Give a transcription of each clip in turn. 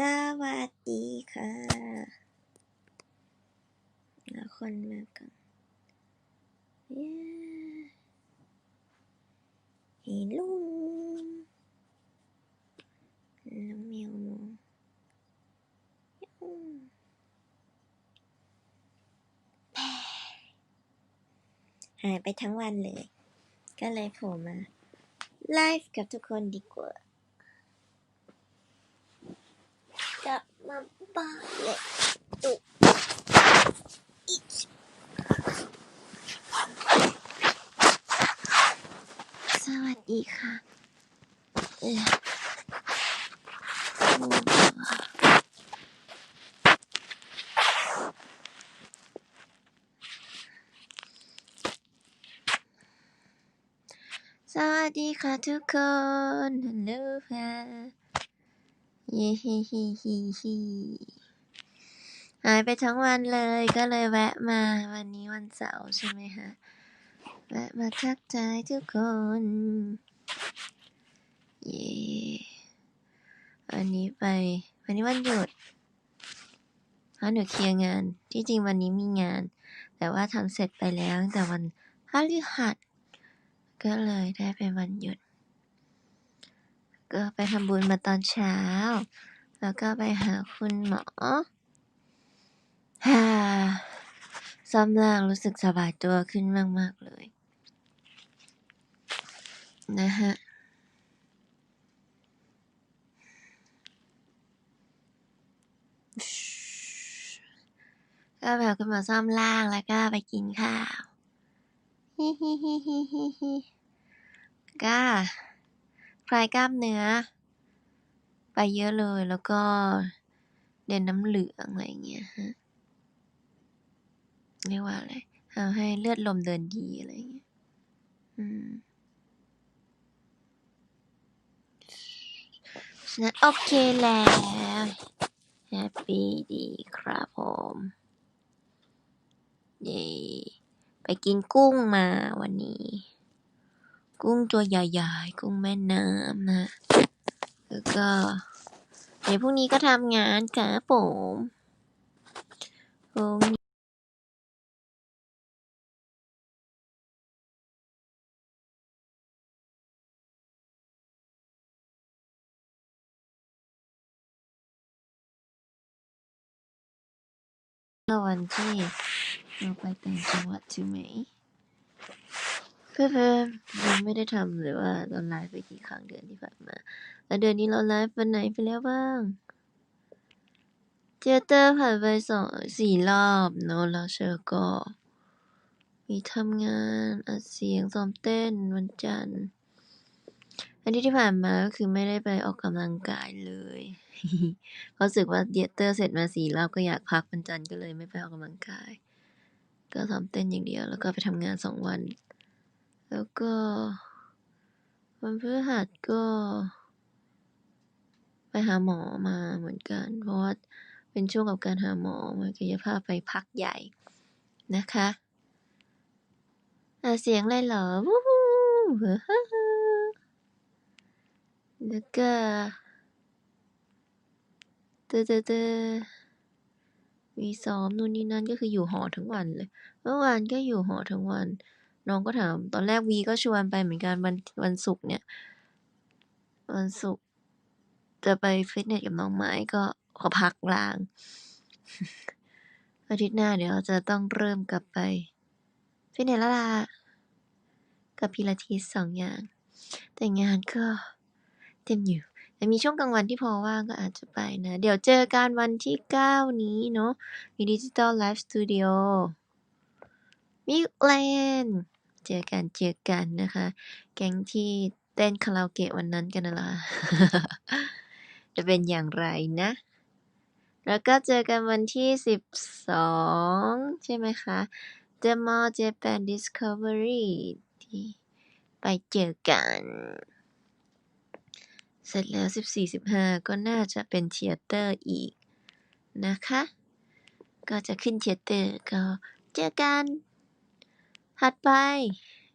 สวัสดีค่ะแล้วคนมากันเย้เห็นลุงน้องแมวมองอืมหายไปทั้งวันเลย ก็เลยโผล่มาไลฟ์กับทุกคนดีกว่า กลับมาบ้านเลยตุอิ๊ชสวัสดีค่ะเออสวัสดีค่ะทุกคนฮัลโหลค่ะ เย้ฮิฮิฮิฮิหายไปทั้งวันเลยก็เลยแวะมาวันนี้วันเสาร์ใช่ไหมคะแวะมาทักทายทุกคนเย้วันนี้ไป วันนี้วันหยุดเพราะหนูเคลียร์งานที่จริงวันนี้มีงาน แต่ว่าทำเสร็จไปแล้วตั้งแต่วันพฤหัสก็เลยได้เป็นวันหยุด ก็ไปทำบุญมาตอนเช้า แล้วก็ไปหาคุณหมอฮ่าซ่อมร่างรู้สึกสบายตัวขึ้นมาก ๆ เลย นะฮะก็แบบคุณหมอซ่อมร่างแล้วก็ไปกินข้าว ฮิฮิฮิฮิฮิฮิก็ คลายกล้ามเนื้อ ไปเยอะเลยแล้วก็เดินน้ำเหลืองอะไรเงี้ยฮะเรียกว่าอะไรทำให้เลือดลมเดินดีอะไรเงี้ยอืมฉะนั้นโอเคแล้วแฮปปี้ดีครับผมเย้ไปกินกุ้งมาวันนี้ กุ้งตัวใหญ่ๆ กุ้งแม่น้ำนะแล้วก็ เดี๋ยวพรุ่งนี้ก็ทำงานครับผมพรุ่งวันที่เราไปต่างจังหวัดใช่ไหม เพื่อนๆยังไม่ได้ทำเลยว่าเราไลฟ์ไปกี่ครั้งเดือนที่ผ่านมา แล้วเดือนนี้เราไลฟ์วันไหนไปแล้วบ้าง เจเตอร์ผ่านไปสองสี่รอบเนอะแล้วเชอร์ก็ มีทำงานอัดเสียงซ้อมเต้นวันจันทร์อันที่ที่ผ่านมาก็คือไม่ได้ไปออกกำลังกายเลยเพราะรู้สึกว่าเดเตอร์เสร็จมาสี่รอบก็อยากพักวันจันทร์ก็เลยไม่ไปออกกำลังกาย ก็ซ้อมเต้นอย่างเดียวแล้วก็ไปทำงานสองวัน แล้วก็ วันพฤหัสก็ ไปหาหมอมาเหมือนกัน เพราะว่าเป็นช่วงกับการหาหมอมันกายภาพไปพักใหญ่นะคะอะเสียงอะไรเหรอวู้ฮู้ฮ่าฮ่าแล้วก็เตอเตอเตอมีซ้อมนู่นนี่นั่นก็คืออยู่หอทั้งวันเลย เมื่อวานก็อยู่หอทั้งวัน น้องก็ถาม ตอนแรกวีก็ชวนไปเหมือนกันวันวันศุกร์เนี่ย วันศุกร์จะไปฟิตเนสกับน้องไม้ก็ขอพักลาง อาทิตย์หน้าเดี๋ยวจะต้องเริ่มกลับไปฟิตเนสล้วล่ะกับพิลาทิสสองอย่าง แต่งานก็เต็มอยู่แต่มีช่วงกลางวันที่พอว่างก็อาจจะไปนะ เดี๋ยวเจอกันวันที่ 9 นี้เนาะมีดิจิตอลไลฟ์สตูดิโอมิวแลนด์ เจอกันเจอกันนะคะ แก๊งที่เต้นคาราโอเกะวันนั้นกันนะล่ะ จะเป็นอย่างไรนะ แล้วก็เจอกันวันที่ 12 ใช่ไหมคะ The Mall Japan Discovery ที่ไปเจอกัน เสร็จแล้ว 14-15 ก็น่าจะเป็นเทียเตอร์อีกนะคะ ก็จะขึ้นเทียเตอร์ก็เจอกัน ถัดไป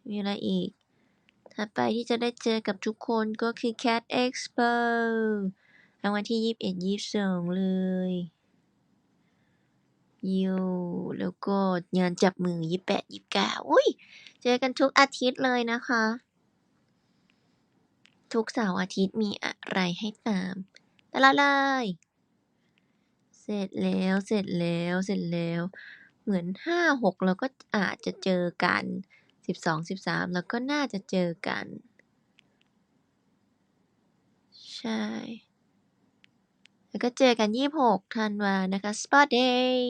มีอะไรอีก ถัดไปที่จะได้เจอกับทุกคนก็คือ Cat Expo รางวัลที่ยี่สิบเอ็ดยี่สิบสองเลยยูแล้วก็งานจับมือยี่สิบแปดยี่เก้าอุ้ย เจอกันทุกอาทิตย์เลยนะคะ ทุกเสาร์อาทิตย์มีอะไรให้ตามตลอดเลย เสร็จแล้ว เสร็จแล้ว เสร็จแล้ว เหมือนห้าหกเราก็อาจจะเจอกันสิบสองสิบสามเราก็น่าจะเจอกัน ใช่ แล้วก็เจอกันยี่หกธันวานะคะ Spot Day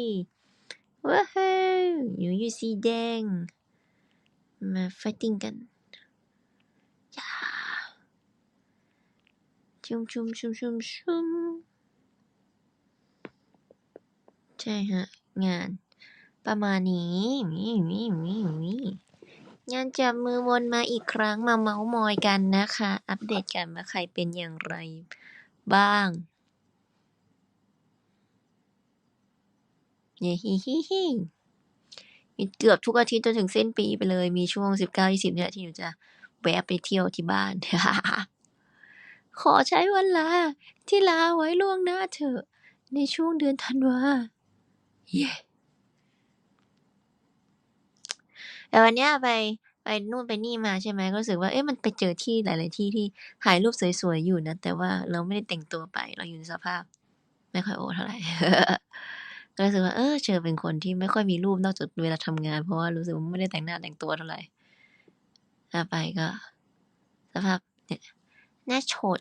ว้าวอยู่ยูสีแดง มาไฟติ้งกันยาชุมชุมชุมชุมชุมใช่ฮะ งาน ประมาณนี้มีมีมีมีงานจับมือวนมาอีกครั้งมาเมาส์มอยกันนะคะ อัปเดตกันว่าใครเป็นอย่างไรบ้างเย้ฮิฮิฮิมีเกือบทุกอาทิตย์จนถึงสิ้นปีไปเลย มีช่วงสิบเก้ายี่สิบเนี่ยที่หนูจะแวะไปเที่ยวที่บ้าน ขอใช้วันลาที่ลาไว้ล่วงหน้าเถอะ ในช่วงเดือนธันวาเย้ แต่วันเนี้ยไปไปนู่นไปนี่มาใช่ไหม ก็รู้สึกว่า เอ๊ะ มันไปเจอที่หลาย ๆ ที่ที่ถ่ายรูปสวย ๆ อยู่นะ แต่ว่าเราไม่ได้แต่งตัวไป เราอยู่ในสภาพไม่ค่อยโอเท่าไหร่ก็รู้สึกว่า เออ เชอเป็นคนที่ไม่ค่อยมีรูปนอกจากเวลาทำงาน เพราะว่ารู้สึกว่าไม่ได้แต่งหน้าแต่งตัวเท่าไหร่ถ้าไปก็ สภาพเนี่ยหน้าฉด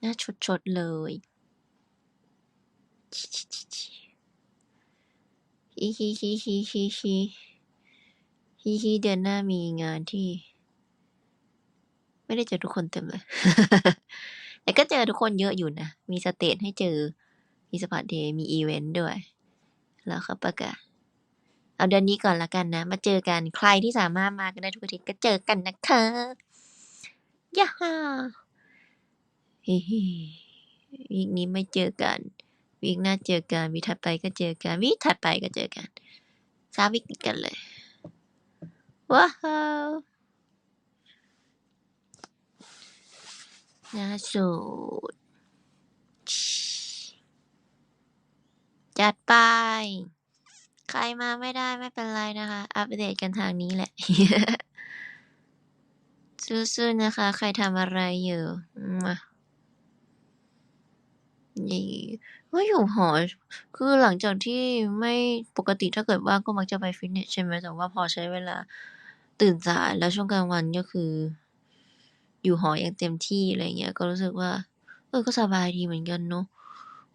หน้าฉดๆเลย อีฮีฮีฮีฮีฮีฮีฮีเดือนหน้ามีงานที่ ไม่ได้เจอทุกคนเต็มเลย แต่ก็เจอทุกคนเยอะอยู่นะ มีสเตจให้เจอ มีสปอตเดย์ มีอีเวนต์ด้วย แล้วเขาประกาศ เอาเดือนนี้ก่อนละกันนะ มาเจอกัน ใครที่สามารถมากันได้ทุกอาทิตย์ก็เจอกันนะคะย่าฮ่าฮีฮีวีคนี้ไม่เจอกัน วีคหน้าเจอกันวีคถัดไปก็เจอกันวีคถัดไปก็เจอกันสามวีคติดกันเลย ว้าวน่าสูดจัดไป ใครมาไม่ได้ไม่เป็นไรนะคะ อัปเดตกันทางนี้แหละ สู้ๆนะคะ ใครทำอะไรอยู่มา นี่ก็อยู่หอ คือหลังจากที่ไม่ปกติถ้าเกิดว่างก็มักจะไปฟิตเนสใช่ไหม แต่ว่าพอใช้เวลาตื่นสาย แล้วช่วงกลางวันก็คือ อยู่หออย่างเต็มที่ อะไรเงี้ย ก็รู้สึกว่า เออ ก็สบายดีเหมือนกันเนาะ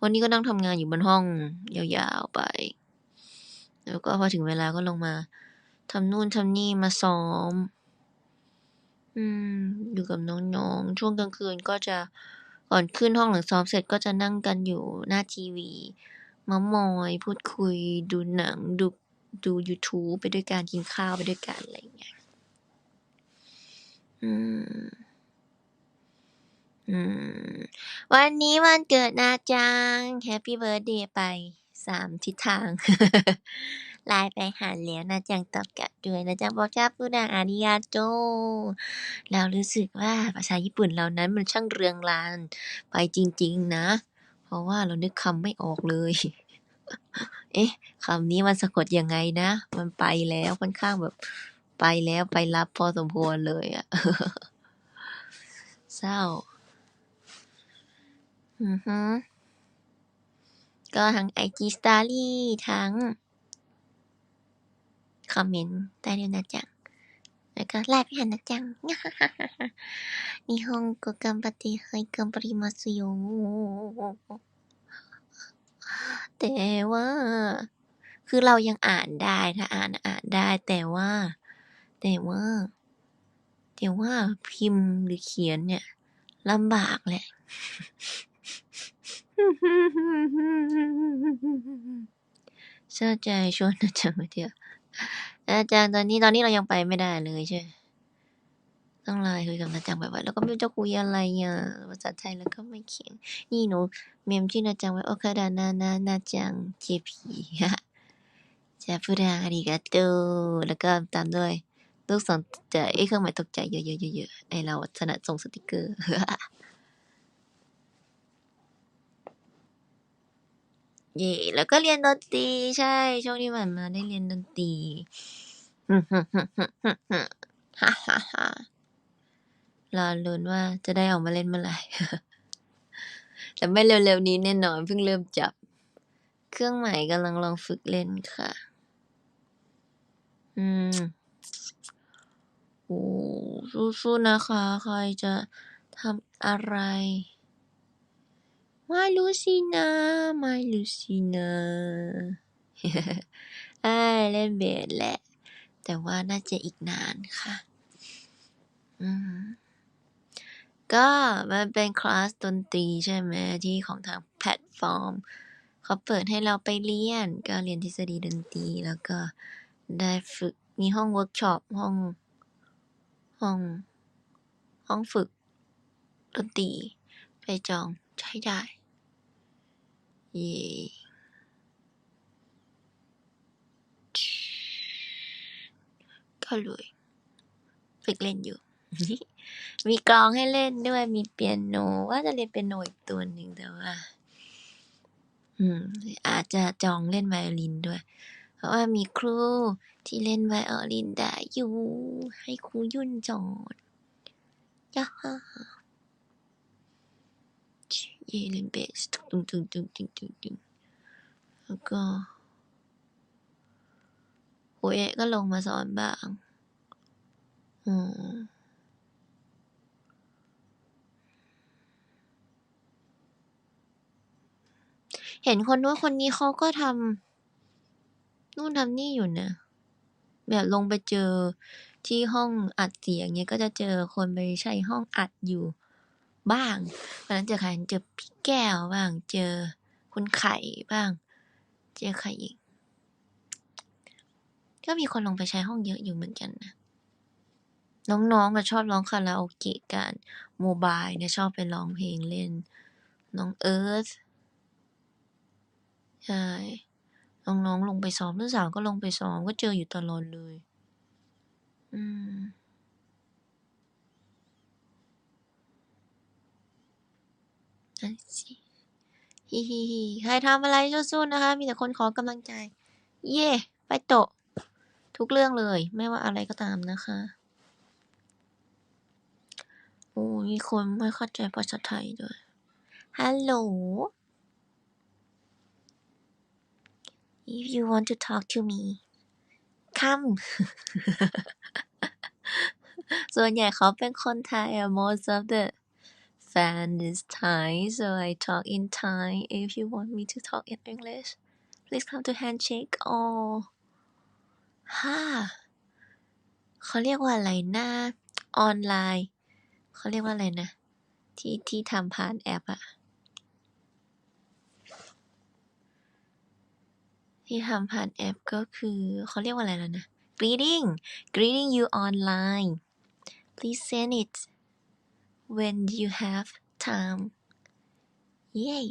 วันนี้ก็นั่งทำงานอยู่บนห้องยาว ๆ ไป แล้วก็พอถึงเวลาก็ลงมาทำนู่นทำนี่ มาซ้อม อืม อยู่กับน้อง ๆ ช่วงกลางคืนก็จะ ก่อนขึ้นห้องหลังซ้อมเสร็จก็จะนั่งกันอยู่หน้าทีวี เม้าท์มอย พูดคุย ดูหนัง ดู ดูยูทูบไปด้วยกัน กินข้าวไปด้วยกัน อะไรอย่างเงี้ย อืม อืม วันนี้วันเกิดนาจัง แฮปปีเบิร์ทเดย์ไปสามทิศทาง ไลน์ไปหาแล้วนาจังตอบกลับด้วยนาจังบอกชาพูดังอาริยาโตเรารู้สึกว่าภาษาญี่ปุ่นเรานั้นมันช่างเรืองรานไปจริง ๆ นะ เพราะว่าเรานึกคำไม่ออกเลย เอ๊ะคำนี้มันสะกดยังไงนะ มันไปแล้วค่อนข้างแบบไปแล้วไปรับพอสมควรเลยอะ เศร้า อือฮึก็ทั้ง IG Story ทั้ง คอมเมนต์ได้เลยนะจ๊ะแล้วก็ไลฟ์พี่หันะจังนี่ฮงโกกัมปติไฮกัมปริมาสุโยแต่ว่า คือเรายังอ่านได้ถ้าอ่านอ่านได้ แต่ว่า แต่ว่า แต่ว่าพิมพ์หรือเขียนเนี่ยลำบากแหละ เสียใจชวนนะจังเดียว อาจารย์ตอนนี้ตอนนี้เรายังไปไม่ได้เลยใช่ ต้องไลน์คุยกับนาจังบ่อยๆแล้วก็ไม่รู้จะคุยอะไรอะภาษาไทยแล้วก็ไม่เขียนนี่หนูเมมชื่อนาจังไว้โอคาดานานานาจัง JP จะพูดอาริกาโตแล้วก็ตามด้วยลูกศรใจเอ้ยเครื่องหมายตกใจเยอะๆๆๆไอเราถนัดส่งสติกเกอร์ เย่ แล้วก็เรียนดนตรี ใช่ ช่วงที่ผ่านมาได้เรียนดนตรี ฮ่าฮ่าฮ่ารอลุ้นว่าจะได้ออกมาเล่นเมื่อไหร่ แต่ไม่เร็วๆนี้แน่นอนเพิ่งเริ่มจับ เครื่องใหม่กำลังลองฝึกเล่นค่ะ อืม โอ้สู้ๆนะคะ ใครจะทำอะไร ไม่รู้สินะไม่รู้สินะเอ้ยเล่นเบสแหละ แต่ว่าน่าจะอีกนานค่ะ อืมก็มันเป็นคลาสดนตรีใช่ไหม ที่ของทางแพลตฟอร์ม เขาเปิดให้เราไปเรียน ก็เรียนทฤษฎีดนตรี แล้วก็ได้ฝึก มีห้องเวิร์กช็อป ห้อง ห้อง ห้องฝึกดนตรี ไปจอง ใช้ได้ เย่ก็เลยฝึกเล่นอยู่ มีกลองให้เล่นด้วย มีเปียโน ว่าจะเรียนเปียโนอีกตัวหนึ่งแต่ว่า อืม อาจจะจองเล่นไวโอลินด้วย เพราะว่ามีครูที่เล่นไวโอลินได้อยู่ ให้ครูยุ่นสอนยะฮ่า เย่เล่นเบสตึงๆๆๆๆแล้วก็ครูเอะก็ลงมาสอนบ้างอืมเห็นคนนู้นคนนี้เขาก็ทำนู่นทำนี่อยู่นะแบบลงไปเจอที่ห้องอัดเสียงเงี้ยก็จะเจอคนไปใช้ห้องอัดอยู่ บ้าง วันนั้นเจอใครเจอพี่แก้วบ้าง เจอคุณไข่บ้าง เจอใครอีก ก็มีคนลงไปใช้ห้องเยอะอยู่เหมือนกันนะ น้องๆอะชอบร้องคาราโอเกะกันโมบายเนี่ยชอบไปร้องเพลงเล่น น้องเอิร์ธใช่ น้องๆลงไปซ้อมรุ่น3ก็ลงไปซ้อมก็เจออยู่ตลอดเลย อืม นั่นสิ ฮิฮิฮิใครทำอะไรสู้ๆนะคะ มีแต่คนขอกำลังใจ เย่ไปโตะ ทุกเรื่องเลย ไม่ว่าอะไรก็ตามนะคะ โอ้มีคนไม่เข้าใจภาษาไทยด้วย ฮัลโหล If you want to talk to me come ส่วนใหญ่เขาเป็นคนไทยอะ most of the fan is Thai so I talk in Thai if you want me to talk in English please come to handshake or ฮ่า เขาเรียกว่าอะไรนะ ออนไลน์ เขาเรียกว่าอะไรนะ ที่ ที่ทำผ่านแอปอะ ที่ทำผ่านแอป ก็คือ เขาเรียกว่าอะไรแล้วนะ greeting greeting you online please send it When you have time เย่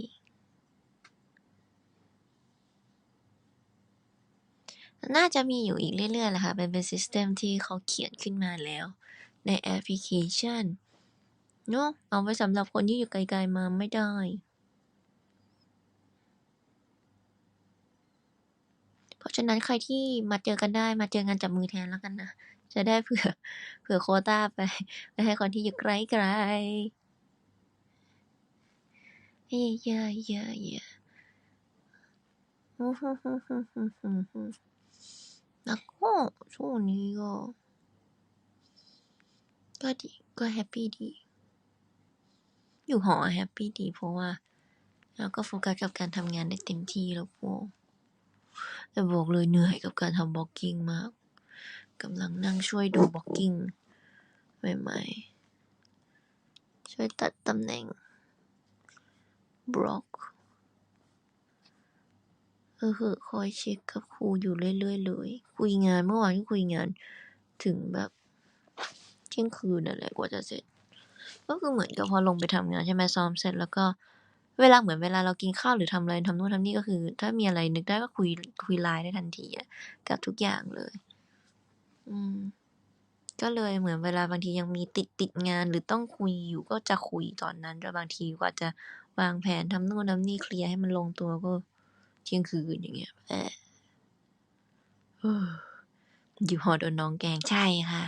น่าจะมีอยู่อีกเรื่อยๆแหละค่ะมันเป็นซิสเต็มที่เขาเขียนขึ้นมาแล้วในแอปพลิเคชันเนาะเอาไว้สำหรับคนที่อยู่ไกลๆมาไม่ได้เพราะฉะนั้นใครที่มาเจอกันได้มาเจองานจับมือแทนแล้วกันนะ จะได้เผื่อเผื่อโควตาไปไปให้คนที่อยู่ไกลๆเฮ้ย yeah ๆๆอือฮึๆๆๆแล้วก็ช่วงนี้ก็ก็ดีก็แฮปปี้ดี อยู่หอแฮปปี้ดีเพราะว่าเราก็โฟกัสกับการทำงานได้เต็มที่แล้วพวกแต่บอกเลยเหนื่อยกับการทำ Blocking มาก กำลังนั่งช่วยดู Blocking ใหม่ ๆ ช่วยตัดตำแหน่งบล็อกเออคอยเช็กกับครูอยู่เรื่อยๆเลย คุยงานเมื่อวานก็คุยงานถึงแบบเที่ยงคืนนั่นแหละกว่าจะเสร็จ ก็คือเหมือนกับพอลงไปทำงานใช่ไหมซ้อมเสร็จแล้วก็เวลาเหมือนเวลาเรากินข้าวหรือทำอะไรทำนู่นทำนี่ก็คือ ถ้ามีอะไรนึกได้ก็คุยคุย LINE ได้ทันทีอะกับทุกอย่างเลย อืม ก็เลยเหมือนเวลาบางทียังมีติด ติดงาน หรือต้องคุยอยู่ ก็จะคุยตอนนั้นด้วย บางทีกว่าจะวางแผนทำนู่นทำนี่ เคลียร์ให้มันลงตัวก็เที่ยงคืน อย่างเงี้ยเออเอยู่หอโดนน้องแกล้ง ใช่ค่ะ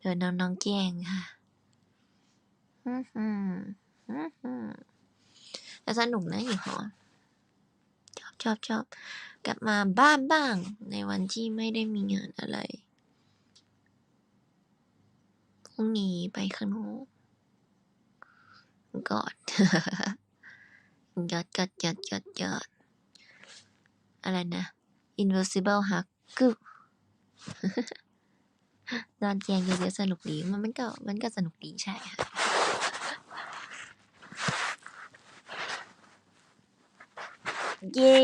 โดนน้อง น้องแกล้งค่ะ อือหืออือหือแต่สนุกนะอยู่หอ ชอบ ชอบ ชอบ กลับมาบ้านบ้างในวันที่ไม่ได้มีงานอะไร พรุ่งนี้ไปข้างนอกกอด ยอดยอดยอดยอดยอดอะไรนะ invisible hug กึนอนแกงเยอะๆสนุกดี มันมันก็มันก็สนุกดีใช่ค่ะเย้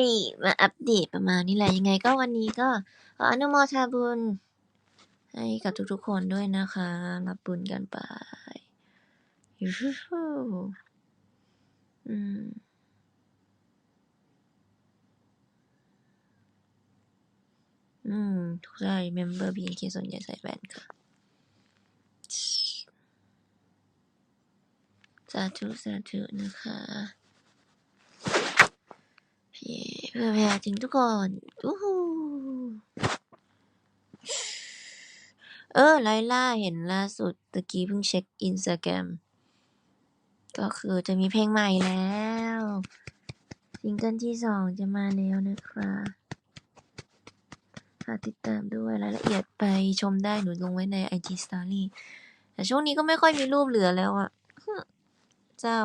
มาอัปเดตประมาณนี้แหละ ยังไงก็วันนี้ก็ขออนุโมทนาบุญ ให้กับทุกๆคนด้วยนะคะ รับบุญกันไปยูฮูอืมอืมใช่ member BNK ส่วนใหญ่ใส่แว่นค่ะ สาธุ สาธุ นะคะเย้เพื่อแผ่ถึงทุกคนอู้หู เออ ไลลา เห็นล่าสุด ตะกี้เพิ่งเช็คอินสตาแกรมก็คือจะมีเพลงใหม่แล้ว ซิงเกิลที่สองจะมาแล้วนะคะฝากติดตามด้วยรายละเอียดไปชมได้หนูลงไว้ใน IG Story แต่ช่วงนี้ก็ไม่ค่อยมีรูปเหลือแล้วอะเจ้า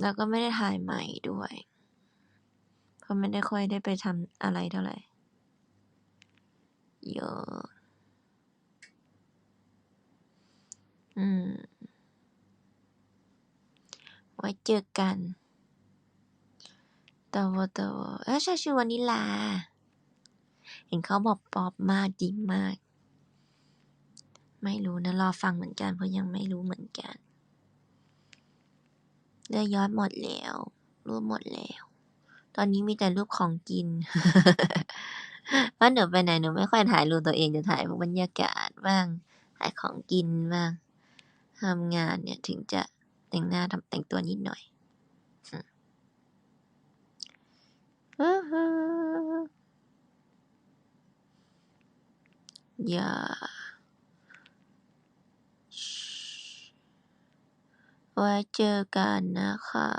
แล้วก็ไม่ได้ถ่ายใหม่ด้วยก็ไม่ได้ค่อยได้ไปทำอะไรเท่าไหร่เยอะอืม ไว้เจอกันตวตวเออช่ชื่อวานิลา เห็นเขาบอกป๊อปมากดีมาก ไม่รู้นะ รอฟังเหมือนกัน เพราะยังไม่รู้เหมือนกันเลือดยอดหมดแล้ว รูปหมดแล้ว ตอนนี้มีแต่รูปของกินเพราะหนูไปไหนหนูไม่ค่อยถ่ายรูปตัวเองจะถ่ายพวกบรรยากาศบ้างถ่ายของกินบ้างทำงานเนี่ยถึงจะ แต่งหน้าทำแต่งตัวนิดหน่อยอืมอื้อย่าไว้เจอกันนะคะ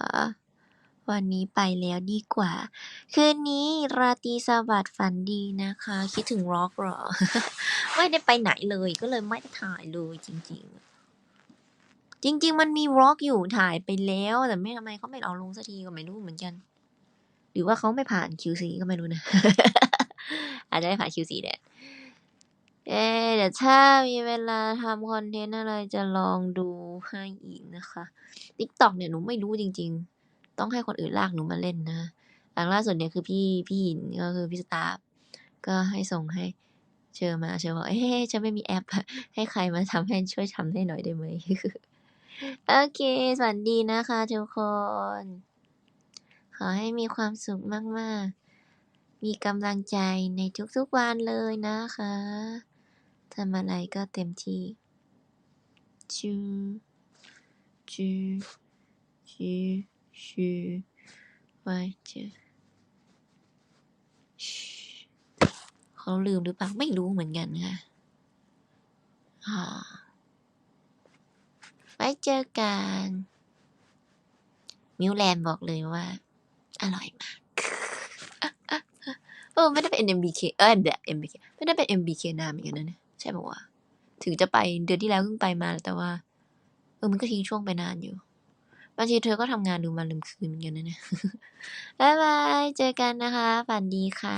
วันนี้ไปแล้วดีกว่า คืนนี้ราตรีสวัสดิ์ฝันดีนะคะ คิดถึงร็อกหรอ ไม่ได้ไปไหนเลยก็เลยไม่ได้ถ่ายเลยจริง ๆ จริง ๆ มันมีร็อกอยู่ถ่ายไปแล้ว แต่ไม่ทำไมเขาไม่เอาลงสักทีก็ไม่รู้เหมือนกัน หรือว่าเขาไม่ผ่าน QC ก็ไม่รู้นะ อาจจะไม่ผ่าน QC แหละเอ๊เดี๋ยวถ้ามีเวลาทำคอนเทนต์อะไรจะลองดูให้อีกนะคะ TikTok เนี่ยหนูไม่รู้จริง ๆ ต้องให้คนอื่นลากหนูมาเล่นนะหลังล่าสุดเนี่ยคือพี่พี่หินก็คือพี่สตาฟก็ให้ส่งให้เชอมาเชอบอกเอ๊ะฉันไม่มีแอป ให้ใครมาทำให้ช่วยทำให้หน่อยได้ไหม โอเค สวัสดีนะคะทุกคน ขอให้มีความสุขมาก ๆ มีกำลังใจในทุก ๆ วันเลยนะคะทำอะไรก็เต็มที่ชูชูชูชูไว้เจอเขาลืมหรือเปล่าไม่รู้เหมือนกันค่ะอ่า ไว้เจอกัน มิวแลนด์บอกเลยว่า อร่อยมาก เออไม่ได้เป็น MBK เออเด MBK ไม่ได้เป็น MBK นานเหมือนกันนะเนี่ยใช่ปะวะถึงจะไปเดือนที่แล้วเพิ่งไปมาแต่ว่า เออมันก็ทิ้งช่วงไปนานอยู่บางทีเธอก็ทำงานลืมมาลืมคืนเหมือนกันนะเนี่ยบายบาย เจอกันนะคะ ฝันดีค่ะ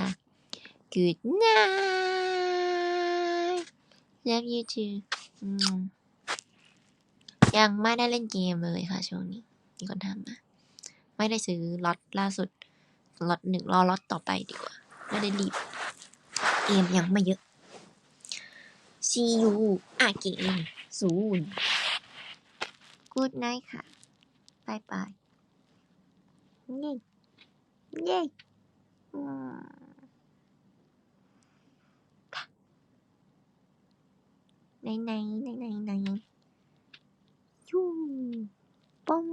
Good night love you too ยังไม่ได้เล่นเกมเลยค่ะช่วงนี้ มีคนทำมา ไม่ได้ซื้อล็อตล่าสุด ล็อตหนึ่งรอล็อตต่อไปดีกว่า ไม่ได้รีบ เกมยังไม่เยอะ See you again soon Good night ค่ะบายบายเย้เย้ไหนไหนไหนไหนไหน ยูป้อง